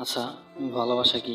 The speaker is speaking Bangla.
আচ্ছা ভালোবাসা কি?